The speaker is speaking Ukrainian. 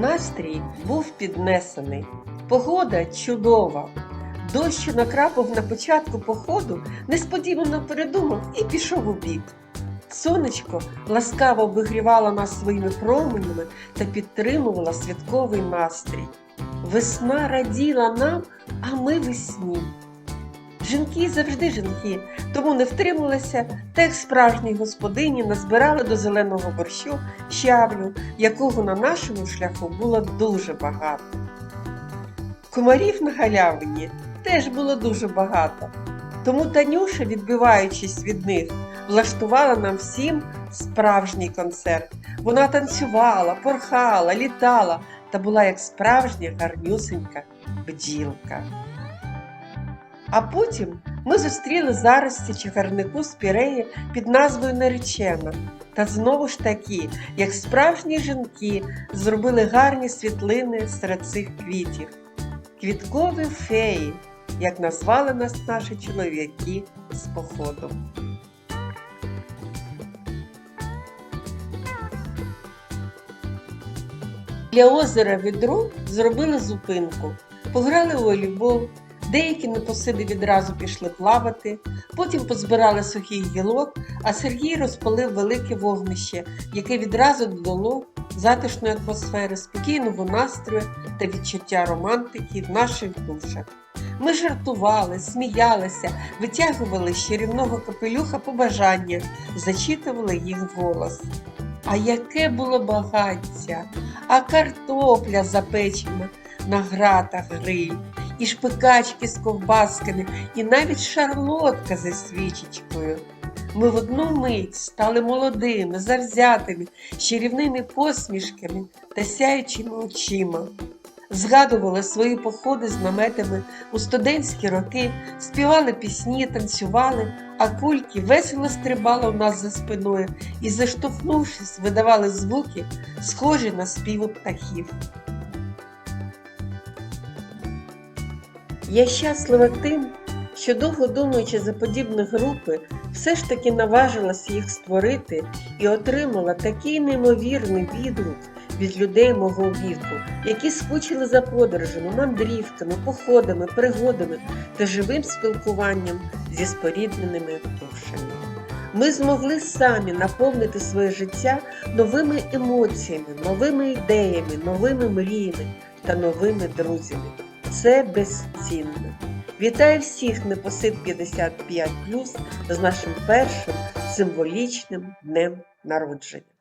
Настрій був піднесений, погода чудова. Дощ, що накрапав на початку походу, несподівано передумав і пішов у бік. Сонечко ласкаво обігрівало нас своїми променями та підтримувала святковий настрій. Весна раділа нам, а ми весні. Жінки завжди жінки, тому не втрималися та як справжні господині назбирали до зеленого борщу щавлю, якого на нашому шляху було дуже багато. Комарів на галявині теж було дуже багато, тому Танюша, відбиваючись від них, влаштувала нам всім справжній концерт. Вона танцювала, порхала, літала та була як справжня гарнюсенька бджілка. А потім ми зустріли зарості чагарнику з піреї під назвою Наречена. Та знову ж таки, як справжні жінки, зробили гарні світлини серед цих квітів. Квіткові феї, як назвали нас наші чоловіки з походу. Для озера відро зробили зупинку, пограли у волейбол, деякі непосиди відразу пішли плавати, потім позбирали сухий гілок, а Сергій розпалив велике вогнище, яке відразу додало затишної атмосфери, спокійного настрою та відчуття романтики в наших душах. Ми жартували, сміялися, витягували з чарівного капелюха побажання, зачитували їх голос. А яке було багаття, а картопля запечена на гратах гриль, і шпикачки з ковбасками, і навіть шарлотка зі свічечкою. Ми в одну мить стали молодими, завзятими, з чарівними посмішками та сяючими очима. Згадували свої походи з наметами у студентські роки, співали пісні, танцювали, а кульки весело стрибали у нас за спиною і, заштовхнувшись, видавали звуки, схожі на співи птахів. Я щаслива тим, що довго думаючи за подібні групи, все ж таки наважилась їх створити і отримала такий неймовірний відгук від людей мого віку, які скучили за подорожами, мандрівками, походами, пригодами та живим спілкуванням зі спорідненими душами. Ми змогли самі наповнити своє життя новими емоціями, новими ідеями, новими мріями та новими друзями. Це безцінно. Вітаю всіх непосид 55 з нашим першим символічним днем народження.